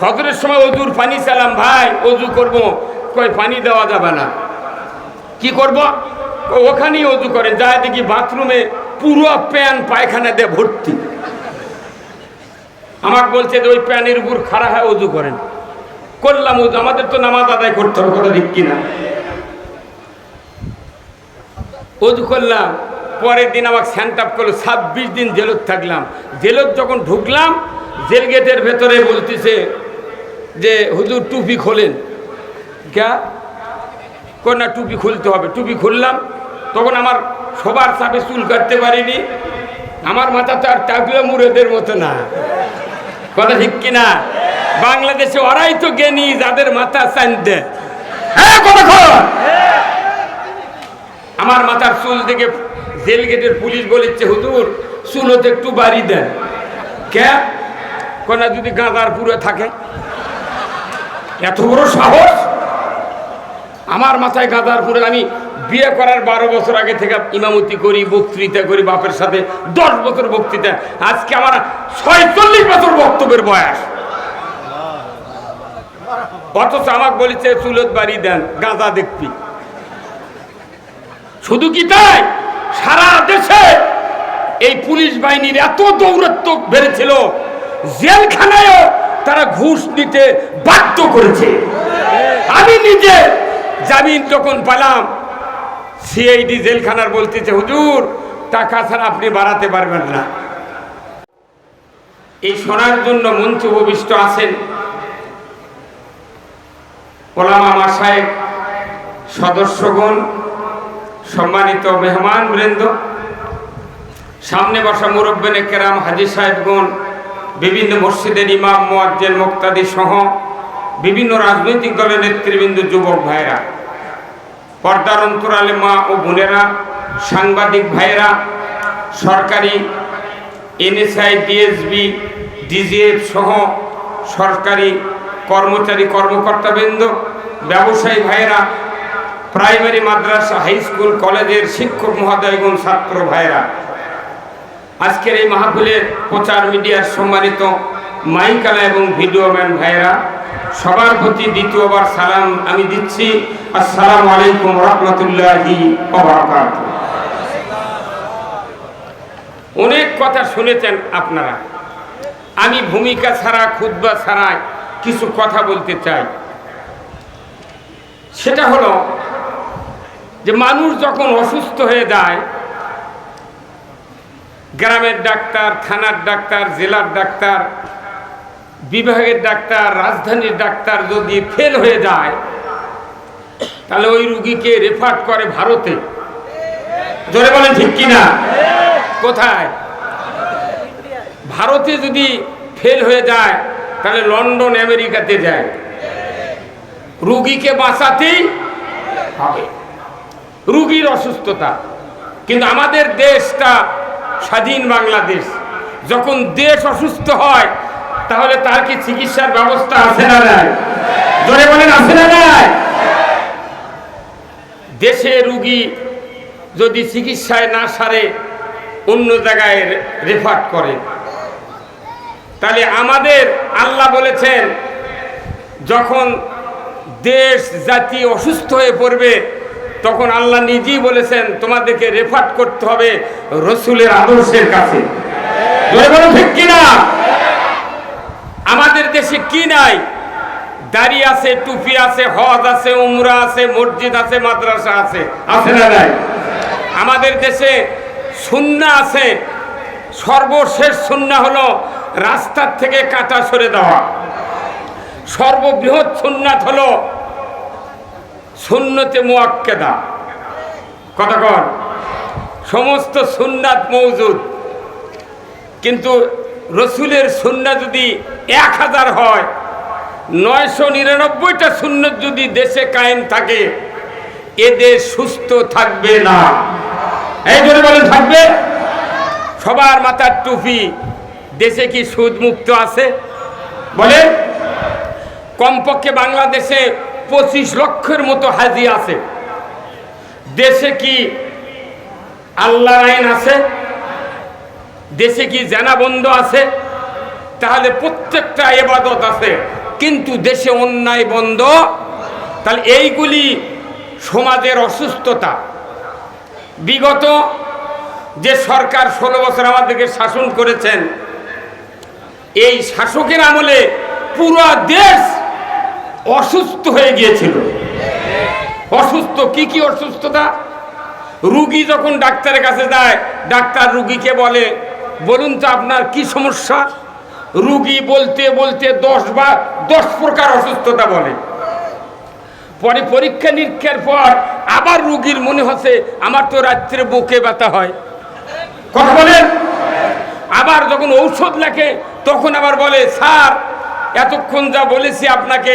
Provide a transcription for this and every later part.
ফজরের সময় অজুর পানি চালাম, ভাই, অজু করব। কই পানি দেওয়া যাবে না। কি করব? ওখানেই অজু করেন যা দেখি বাথরুমে পুরো প্যান পায়খানা দিয়ে ভর্তি। আমাকে বলছে যে, ওই প্যানের উপর খাড়া হয় অজু করেন। করলাম অজু, আমাদের তো নামাজ আদায় করতে হবে, কথা ঠিক কিনা? অজু করলাম, পরের দিন আমাকে স্যান্ট আপ করল, ছাব্বিশ দিন জেলত থাকলাম। জেলত যখন ঢুকলাম, জেল গেটের ভেতরে বলতেছে যে হুজুর টুপি খোলেন। ক্যা? না, টুপি খুলতে হবে। টুপি খুললাম, তখন আমার সবার চাপে চুল কাটতে পারিনি। আমার মাথা তো আর টাকলে মুরেদের মতো না। কথা ঠিক কিনা? বাংলাদেশে ওরাই তো জ্ঞানী, যাদের মাথা দেয় হ্যাঁ আমার মাথার চুল দেখে জেল গেটের পুলিশ বলেছে, হুজুর চুলোতে একটু বাড়ি দেন। কে কোনা যদি গাঁদার পুরে থাকে। এত বড় সাহস? আমার মাথায় গাঁদার পুরে আমি বিয়ে করার বারো বছর আগে থেকে ইমামতি করি, বক্তৃতা করি, বাপের সাথে দশ বছর বক্তৃতা। আজকে আমার ছয়চল্লিশ বছর বক্তব্যের বয়স। অথচ আমাকে বলেছে চুলত বাড়ি দেন গাঁদা দেখবি। শুধু কি তাই? সারা দেশে এই পুলিশ বাহিনীর এত দৌরত্ব বেড়েছিল, জেলখানায়ও তারা ঘুষ দিতে বাধ্য করেছে। আমি নিজে জামিন যখন পেলাম, সিআইডি জেলখানার বলতেছে, হুজুর, টাকা ছাড়া আপনি বাড়াতে পারবেন না। এই শোনার জন্য মঞ্চ উপবিষ্ট আছেন ওলামা মাসায় সদস্যগণ, সম্মানিত মেহমান বৃন্দ সামনে বসা মুরব্বেনে কেরাম হাজি সাহেবগণ বিভিন্ন মসজিদের ইমাম, মোয়াজ্জেন, মুক্তাদি সহ বিভিন্ন রাজনৈতিক দলের নেতৃবৃন্দ, যুবক ভাইরা পর্দার অন্তরালে মা ও বোনেরা, সাংবাদিক ভাইরা সরকারি এনএসআই, ডিএসবি, ডিজিএফ সহ সরকারি কর্মচারী কর্মকর্তাবৃন্দ, ব্যবসায়ী ভাইরা প্রাইমারি মাদ্রাসা, হাই স্কুল, কলেজের শিক্ষক মহোদয়গণ, ছাত্র ভাইরা আজকের এই মাহফিলের প্রচার মিডিয়ার সম্মানিত মাইকালা এবং ভিডিওম্যান ভাইরা সবার প্রতি দ্বিতীয়বার সালাম আমি দিচ্ছি। আসসালামু আলাইকুম রহমতুল্লাহি অনেক কথা শুনেছেন আপনারা। আমি ভূমিকা ছাড়া খুদ্া ছাড়াই কিছু কথা বলতে চাই। সেটা হলো যে মানুষ যখন অসুস্থ হয়ে যায় গ্রামের ডাক্তার, থানার ডাক্তার, জেলার ডাক্তার, বিভাগের ডাক্তার, রাজধানীর ডাক্তার যদি ফেল হয়ে যায়, তাহলে ওই রুগীকে রেফার করে ভারতে। জোরে বলেন ঠিক কিনা? কোথায়? ভারতে যদি ফেল হয়ে যায়, তাহলে লন্ডন, আমেরিকাতে যায়। রুগীকে বাঁচাতেই হবে। রুগীর অসুস্থতা। কিন্তু আমাদের দেশটা স্বাধীন বাংলাদেশ। যখন দেশ অসুস্থ হয়, তাহলে তার কি চিকিৎসার ব্যবস্থা আছে না নাই? জোরে বলেন, আছে না নাই? দেশে রুগী যদি চিকিৎসায় না সারে, অন্য জায়গায় রেফার করে। তাহলে আমাদের আল্লাহ বলেছেন, যখন দেশ জাতি অসুস্থ হয়ে পড়বে তখন আল্লাহ নিজেই বলেছেন, তোমাদেরকে রেফার করতে হবে রসুলের আদর্শের কাছে। আমাদের দেশে কি নাই? দাড়ি আছে, টুপি আছে, হজ আছে, উমরা আছে, মসজিদ আছে, মাদ্রাসা আছে। আছে না নাই? আমাদের দেশে সুন্না আছে। সর্বশেষ সুন্না হলো রাস্তার থেকে কাটা সরে দেওয়া। সর্ববৃহৎ সুন্নাত হলো সুন্নতে মোয়াক্কেদা কতক্ষণ সমস্ত সুন্নাত মৌজুদ কিন্তু রসুলের সুন্না যদি এক হাজার হয়, নয়শো নিরানব্বইটা সুন্নত যদি দেশে কায়েম থাকে, এ দেশ সুস্থ থাকবে না। এই জন্য বলেন, থাকবে? সবার মাথার টুপি, দেশে কি সুদ মুক্ত আছে? বলে কমপক্ষে বাংলাদেশে পঁচিশ লক্ষের মতো হাজি আছে। দেশে কি আল্লাহর আইন আছে? দেশে কি জানা বন্ধ আছে? তাহলে প্রত্যেকটা এবাদত আছে, কিন্তু দেশে অন্যায় বন্ধ। তাহলে এইগুলি সমাজের অসুস্থতা। বিগত যে সরকার ষোলো বছর আমাদেরকে শাসন করেছেন, এই শাসকের আমলে পুরো দেশ অসুস্থ হয়ে গিয়েছিল। অসুস্থ কি কি অসুস্থতা? রুগী যখন ডাক্তারের কাছে যায়, ডাক্তার রুগীকে বলে, বলুন তো আপনার কি সমস্যা? রুগী বলতে বলতে দশ বা দশ প্রকার অসুস্থতা বলে। পরে পরীক্ষা নিরীক্ষার পর আবার রুগীর মনে হচ্ছে, আমার তো রাত্রে বুকে ব্যথা হয়। কথা বলেন? আবার যখন ঔষধ লেখে তখন আবার বলে, স্যার, এতক্ষণ যা বলেছি আপনাকে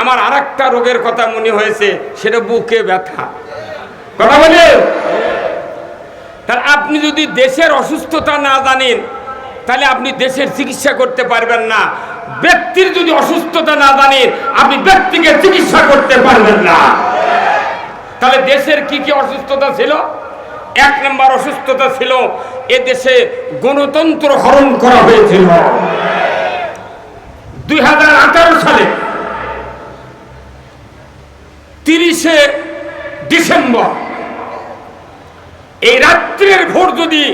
আমার আর রোগের কথা মনে হয়েছে, সেটা বুকে ব্যথা। কথা বলেন তাহলে আপনি যদি দেশের অসুস্থতা না জানেন, তাহলে আপনি দেশের চিকিৎসা করতে পারবেন না। ব্যক্তির যদি অসুস্থতা না জানেন, আপনি ব্যক্তিকে চিকিৎসা করতে পারবেন না। তাহলে দেশের কি কি অসুস্থতা ছিল? এক নম্বর অসুস্থতা ছিল, এ দেশে গণতন্ত্র হরণ করা হয়েছিল। দুই হাজার আঠারো সালে তিরিশে ডিসেম্বর। এই রাত্রের ভোট যদি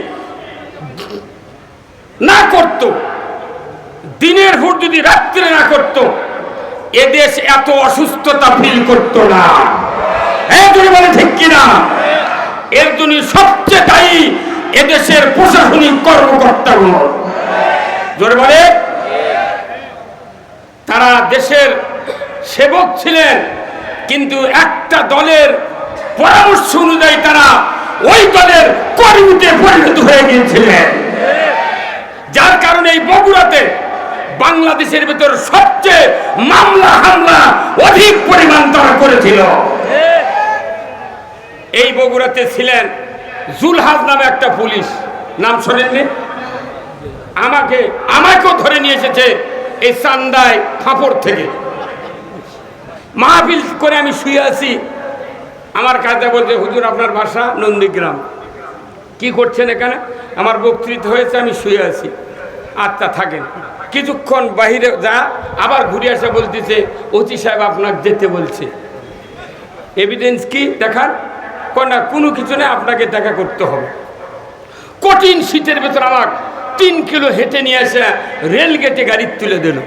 না করত, দিনের ভোট যদি রাত্রে না করত এদেশ এত অসুস্থতা ফিল করত না। বলে ঠিক কিনা? এর জন্য সবচেয়ে দায়ী এদেশের প্রশাসনিক কর্মকর্তাগুলো জোরে বলে তারা দেশের সেবক ছিলেন। কিন্তু একটা দলের পরামর্শ অনুযায়ী তারা ওই দলের কর্মীতে পরিণত হয়ে গিয়েছিলেন। যার কারণে এই বগুড়াতে বাংলাদেশের ভেতর সবচেয়ে মামলা হামলা অধিক পরিমাণ তারা করেছিল। এই বগুড়াতে ছিলেন জুলহাজ নামে একটা পুলিশ। নাম শোনেননি? আমাকে, আমাকেও ধরে নিয়ে এসেছে এই চান্দায় ফাঁপড় থেকে। মাহফিল করে আমি শুয়ে আছি। আমার কাজে বলছে, হুজুর, আপনার বাসা নন্দীগ্রাম। কি করছেন এখানে? আমার বক্তৃতা হয়েছে, আমি শুয়ে আছি। আত্মা থাকেন। কিছুক্ষণ বাহিরে যা, আবার ঘুরে আসে বলতেছে অতি সাহেব আপনাকে যেতে বলছে। এভিডেন্স কি? দেখান। না, কোনো কিছু নেই আপনাকে দেখা করতে হবে। কঠিন শীতের ভেতর আমার তিন কিলো হেঁটে নিয়ে এসে রেল গেটে গাড়ি তুলে দিল।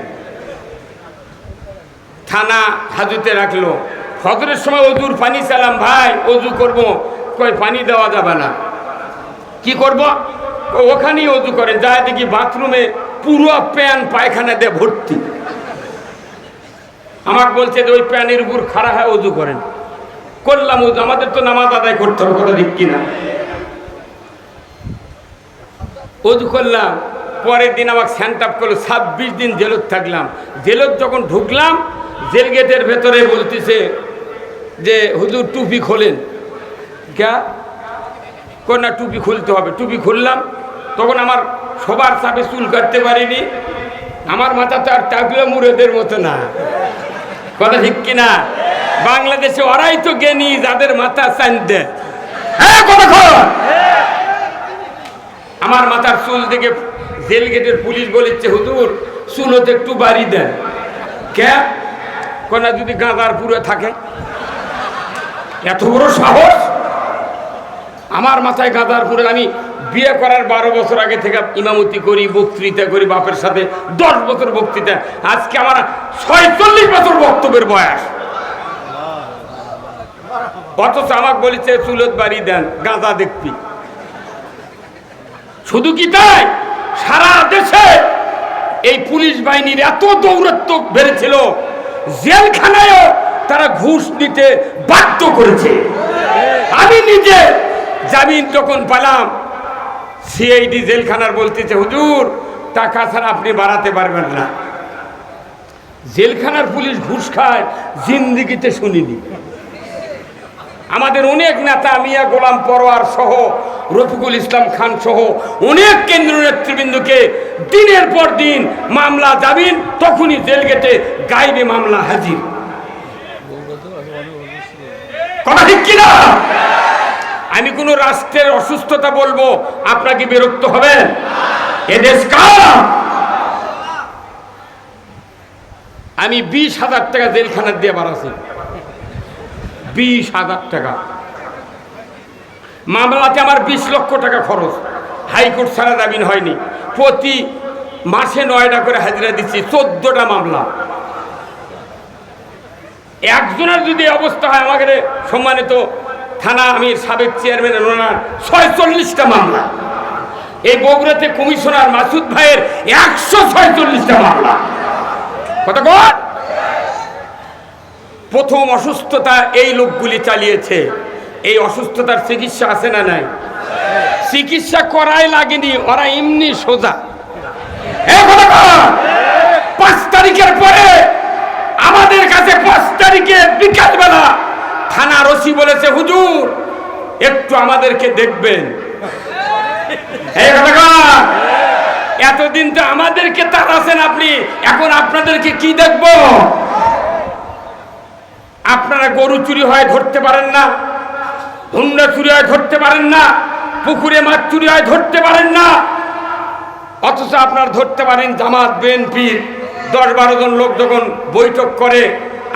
থানা হাজুতে রাখল। ফজরের সময় অজুর পানি চালাম, ভাই, অজু করব। কই পানি দেওয়া যাবে না। কি করব? ওখানেই অজু করে যায় দেখি বাথরুমে পুরো প্যান পায়খানা দিয়ে ভর্তি। আমাকে বলছে যে, ওই প্যানের উপর খাড়া হয় অজু করেন। করলাম অজু, আমাদের তো নামাজ আদায় করতে হবে কথা ঠিক কিনা। অজু করলাম, পরের দিন আমাকে স্যান্ট আপ করল, ছাব্বিশ দিন জেলত থাকলাম। জেলত যখন ঢুকলাম জেল গেটের ভেতরে বলতেছে যে, হুজুর, টুপি খোলেন। ক্যা? কোন না, টুপি খুলতে হবে। টুপি খুললাম। তখন আমার সবার চাপে চুল কাটতে পারিনি। আমার মাথা তো আর টাকলে মুরেদের মতো না। কথা ঠিক কিনা? বাংলাদেশে ওরাই তো জ্ঞানী, যাদের মাথা দেয় হ্যাঁ আমার মাথার চুল থেকে জেল গেটের পুলিশ বলেছে, হুজুর চুলোতে একটু বাড়ি দেন। কে কোনা যদি গাঁদার পুরে থাকে। এত বড় সাহস? আমার মাথায় গাঁদার পুরে আমি বিয়ে করার বারো বছর আগে থেকে ইমামতি করি, বক্তৃতা করি, বাপের সাথে দশ বছর বক্তৃতা। আজকে আমার ছয়চল্লিশ বছর বক্তব্যের বয়স। অথচ আমাকে বলেছে চুলত বাড়ি দেন গাঁদা দেখবি। শুধু কি তাই? সারা দেশে এই পুলিশ বাহিনীর এত দৌরত্ব বেড়েছিল। জেলখানায়ও তারা ঘুষ দিতে বাধ্য করেছে। আমি নিজে জামিন যখন পেলাম, সিআইডি জেলখানার বলতেছে, হুজুর, টাকা ছাড়া আপনি বাড়াতে পারবেন না। জেলখানার পুলিশ ঘুষ খায়, জিন্দিগিতে শুনিনি। আমাদের অনেক নেতা, মিয়া, গোলাম, পরোয়ার সহ রফিকুল ইসলাম খান সহ অনেক কেন্দ্রীয় নেতৃবৃন্দকে দিনের পর দিন মামলা জামিন তখনই জেল গেটে গাইবে মামলা হাজির। কথা ঠিক কিনা? আমি কোনো রাষ্ট্রের অসুস্থতা বলব, আপনাকে বিরক্ত হবেন আমি বিশ হাজার টাকা জেলখানার দিয়ে বাড়াছি। বিশ হাজার টাকা। মামলাতে আমার বিশ লক্ষ টাকা খরচ। হাইকোর্ট ছাড়া জামিন হয়নি। প্রতি মাসে নয়টা করে হাজিরা দিচ্ছি চোদ্দটা মামলা। একজনের যদি অবস্থা হয় আমাকে সম্মানিত থানা আমি সাবেক চেয়ারম্যান ওনার ছয়চল্লিশটা মামলা। এই বগুড়াতে কমিশনার মাসুদ ভাইয়ের একশো ছয়চল্লিশটা মামলা। কত প্রথম অসুস্থতা এই লোকগুলি চালিয়েছে। এই অসুস্থতার চিকিৎসা আছে না নাই? চিকিৎসা করাই লাগেনি, ওরা এমনি সোজা। পাঁচ তারিখের পরে আমাদের কাছে পাঁচ তারিখে বিকালবেলা থানা রসি বলেছে, হুজুর, একটু আমাদেরকে দেখবেন। এতদিন তো আমাদেরকে তাড়াছেন আপনি, এখন আপনাদেরকে কি দেখব? আপনারা গরু চুরি হয় ধরতে পারেন না। হুন্ডা চুরি হয় ধরতে পারেন না, পুকুরে মাছ চুরি হয় ধরতে পারেন না। অথচ আপনার ধরতে পারেন জামাত বিএনপির দশ বারো জন লোক যখন বৈঠক করে,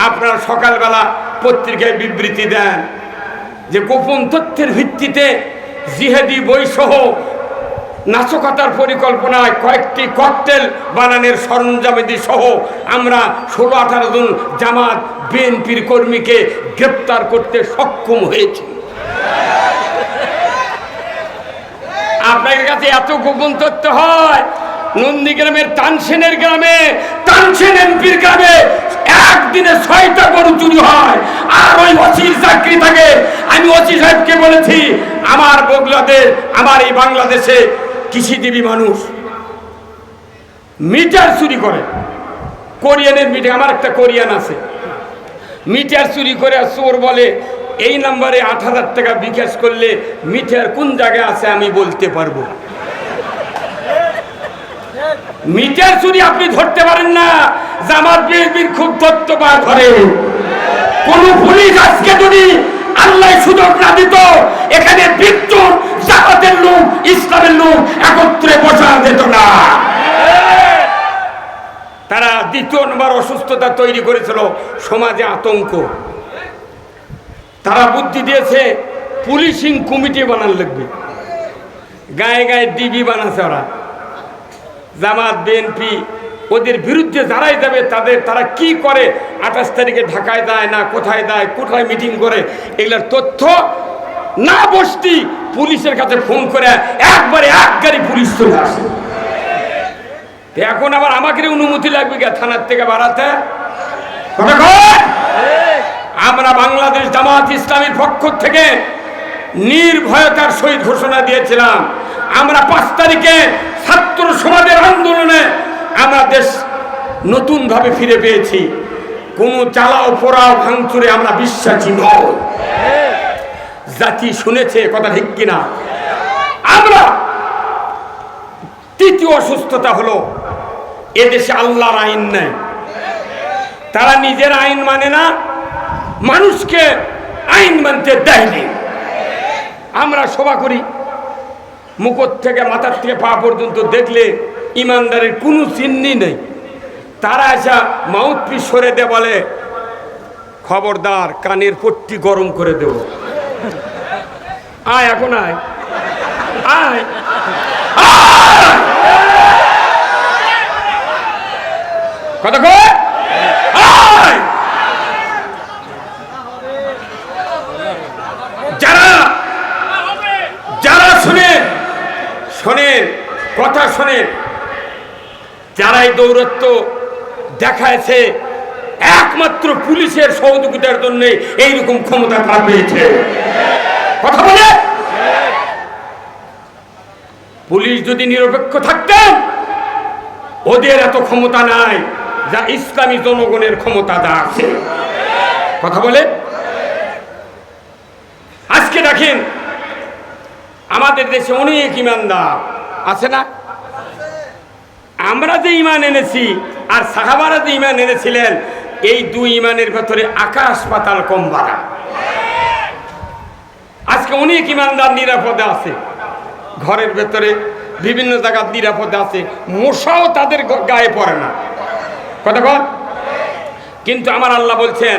আপনার সকালবেলা পত্রিকায় বিবৃতি দেন যে গোপন তথ্যের ভিত্তিতে জিহাদি বইসহ নাশকতার পরিকল্পনায় কয়েকটি ককটেল বানানোর সরঞ্জামেদি সহ আমরা ষোলো আঠারো জন জামাত, বিএনপির কর্মীকে গ্রেপ্তার করতে সক্ষম হয়েছি। আপনাদের কাছে এত গোপন তথ্য হয়। নন্দীগ্রামের তানসেনের গ্রামে, তানসেন এমপির গ্রামে একদিনে ছয়টা গরু চুরি হয়। আর ওই ওসির চাকরি থাকে। আমি ওসি সাহেবকে বলেছি, আমার বগলাদেশ আমার এই বাংলাদেশে কৃষিজীবী মানুষ মিটার চুরি করে। কোরিয়ানের মিটার, আমার একটা কোরিয়ান আছে। মিটার চুরি করে চোর বলে এই নাম্বারে আট হাজার টাকা বিকাশ করলে মিটার কোন জায়গায় আছে আমি বলতে পারব? মিটার চুরি আপনি ধরতে পারেন না। জামাত বিএনপির খুব তথ্য পা ধরে কোন পুলিশ আজকে যদি আল্লাহ সুযোগ না দিত, এখানে বিদ্যুৎ জামাতের লোক, ইসলামের লোক একত্রে বসা যেত না। তারা দ্বিতীয় নম্বর অসুস্থতা তৈরি করেছিল, সমাজে আতঙ্ক। তারা বুদ্ধি দিয়েছে, পুলিশিং কমিটি বানান লাগবে। গায়ে গায়ে ডিবি বানাছে ওরা। জামাত, বিএনপি, ওদের বিরুদ্ধে যারাই যাবে, তাদের তারা কি করে আঠাশ তারিখে ঢাকায় দেয় না, কোথায় দেয় কোথায় মিটিং করে, এগুলোর তথ্য না বসতি পুলিশের কাছে ফোন করে একবারে এক গাড়ি পুলিশ চলে আসে। এখন আবার আমাকে অনুমতি লাগবে থানার থেকে বাড়াতে? আমরা বাংলাদেশ জামাত ইসলামীর পক্ষ থেকে নির্ভয়তার সহিত ঘোষণা দিয়েছিলাম। আমরা পাঁচ তারিখে ছাত্র সমাজের আন্দোলনে আমরা দেশ নতুনভাবে ফিরে পেয়েছি। কোনো চালাও পোড়াও ভাঙচুরে আমরা বিশ্বাসী নই। জাতি শুনেছে কথা ঠিক কিনা? আমরা তৃতীয় অসুস্থতা হলো এদেশে আল্লাহর আইন নেই। তারা নিজের আইন মানে না মানুষকে আইন মানতে দেয়নি। আমরা সভা করি, মুখর থেকে মাথার থেকে পা পর্যন্ত দেখলে ইমানদারের কোনো চিহ্নি নেই। তারা আসা মাউথ সরে দে বলে, খবরদার কানের পট্টি গরম করে দেব। আয় এখন আয়। আয়। আয়! কথা কয় আয়! যারা যারা শুনেন শোনেন কথা শোনেন যারা এই দৌরত্ব দেখায়ছে একমাত্র পুলিশের সহযোগিতার জন্য এইরকম ক্ষমতা তারা পেয়েছে। কথা বলে? পুলিশ যদি নিরপেক্ষ থাকতেন ওদের এত ক্ষমতা নাই যা ইসলামী জনগণের ক্ষমতা যা আছে। কথা বলে? আজকে দেখেন, আমাদের দেশে অনেক ইমানদার আছে না? আমরা যে ইমান এনেছি আর সাহাবারা যে ইমান এনেছিলেন, এই দুই ইমানের ভেতরে আকাশ পাতাল কম বাড়া। আজকে অনেক ইমানদার নিরাপদে আছে। ঘরের ভেতরে বিভিন্ন জায়গার নিরাপদে আছে। মশাও তাদের গায়ে পড়ে না। কথা কন কিন্তু আমার আল্লাহ বলছেন,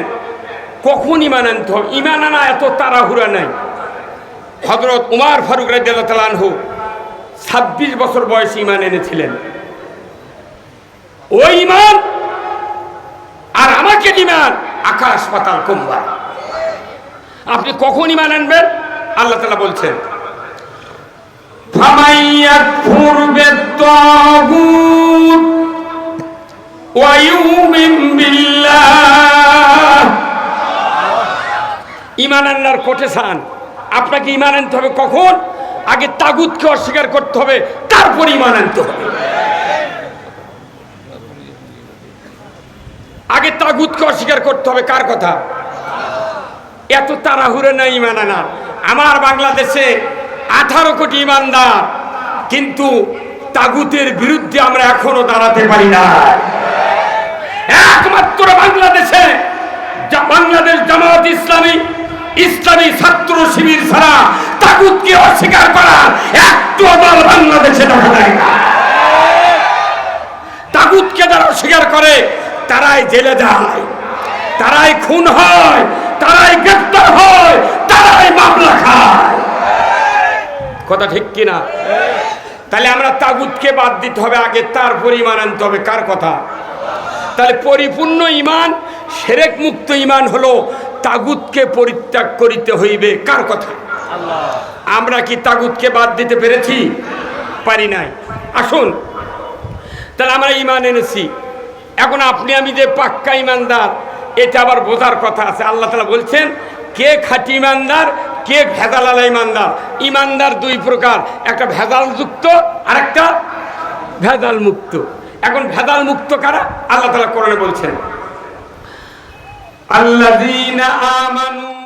কখন ইমান আনতে হবে? ইমান আনা এত তাড়াহুড়া নাই। হজরত উমার ফারুক রাজু ছাব্বিশ বছর বয়সে ইমান এনেছিলেন। ওই ইমান আর আমাকে ইমান আকাশ পাতাল কমবা। আপনি কখন ইমান আনবেন? আল্লাহ তালা বলছেন ইমান আল্লাহর কোটে আপনাকে ইমান আনতে হবে কখন? আগে তাগুতকে অস্বীকার করতে হবে, তারপর ইমান আনতে হবে। আগে তাগুতকে অস্বীকার করতে হবে, কার কথা? এত তাড়াহুড়ে না ইমান আনার আমার বাংলাদেশে আঠারো কোটি ইমানদার, কিন্তু তাগুতের বিরুদ্ধে আমরা এখনও দাঁড়াতে পারি না। একমাত্র বাংলাদেশে বাংলাদেশ জামাত ইসলামী ইসলামী ছাত্র শিবির ছাড়া তাগুতকে অস্বীকার করার একটু দল বাংলাদেশে দেখা যায় না। তাগুতকে যারা অস্বীকার করে তারাই জেলে যায়, তারাই খুন হয়, তারাই গ্রেপ্তার হয়, তারাই মামলা খায়। কথা ঠিক কিনা তাহলে আমরা তাগুতকে বাদ দিতে হবে, আগে তার পরিমাণ আনতে হবে, কার কথা? তাহলে পরিপূর্ণ ইমান, সেরেক মুক্ত ইমান হলো তাগুতকে পরিত্যাগ করিতে হইবে, কার কথা? আমরা কি তাগুতকে বাদ দিতে পেরেছি? পারি নাই। আসুন, তাহলে আমরা ইমান এনেছি। এখন আপনি আমি যে পাক্কা ইমানদার, এটা আবার বোঝার কথা আছে। আল্লাহ তালা বলছেন, কে খাঁটি ইমানদার, কে ভেজাল আলা ইমানদার? ইমানদার দুই প্রকার, একটা ভেজাল যুক্ত আর একটা ভেজাল মুক্ত এখন ভেজাল মুক্ত কারা? আল্লাহ তালা কোরআনে বলছেন আল্লাহ আমানু